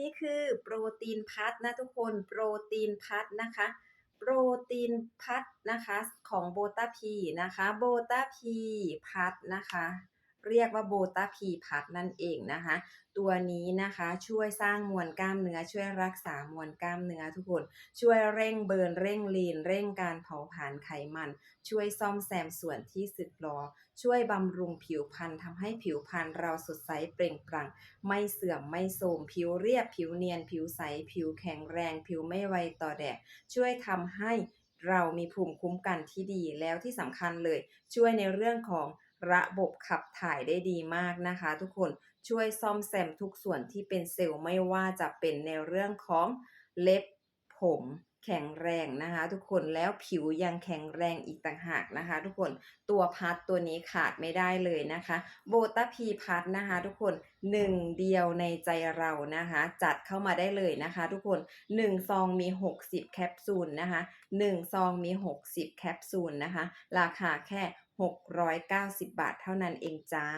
นี้คือโปรตีนพัดนะทุกคนโปรตีนพัดนะคะ โปรตีนพัดนะคะของโบตาพีนะคะโบตาพีพัดนะคะ เรียกว่าโบตาพีพัดนั่นเองนะคะ ตัวนี้นะคะช่วยสร้างมวลกล้ามเนื้อช่วยรักษามวลกล้ามเนื้อทุกคน ช่วยเร่งเบิร์นเร่งลีนเร่งการเผาผลาญไขมัน ช่วยซ่อมแซมส่วนที่สึกหรอ ช่วยบำรุงผิวพรรณทำให้ผิวพรรณเราสดใสเปล่งปลั่ง ไม่เสื่อมไม่โทรมผิวเรียบผิวเนียน ผิวใสผิวแข็งแรง ผิวไม่ไวต่อแดดช่วยทำให้เรามีภูมิคุ้มกันที่ดีแล้วที่สำคัญเลย ช่วยในเรื่องของ ระบบขับถ่ายได้ดีมากนะคะ ทุกคนช่วยซ่อมแซมทุกส่วนที่เป็นเซลล์ไม่ว่าจะเป็นในเรื่องของเล็บผมแข็งแรงนะคะทุกคนแล้วผิวยังแข็งแรงอีกต่างหากนะคะ ทุกคนตัวพัดตัวนี้ขาดไม่ได้เลยนะคะ โบตาพีพัดนะคะ ทุกคนหนึ่งเดียวในใจเรานะคะ จัดเข้ามาได้เลยนะคะ ทุกคนหนึ่งซองมี 60 แคปซูลนะคะหนึ่งซองมี 60 แคปซูลนะคะ ราคาแค่ 690 บาทเท่านั้นเองจ้า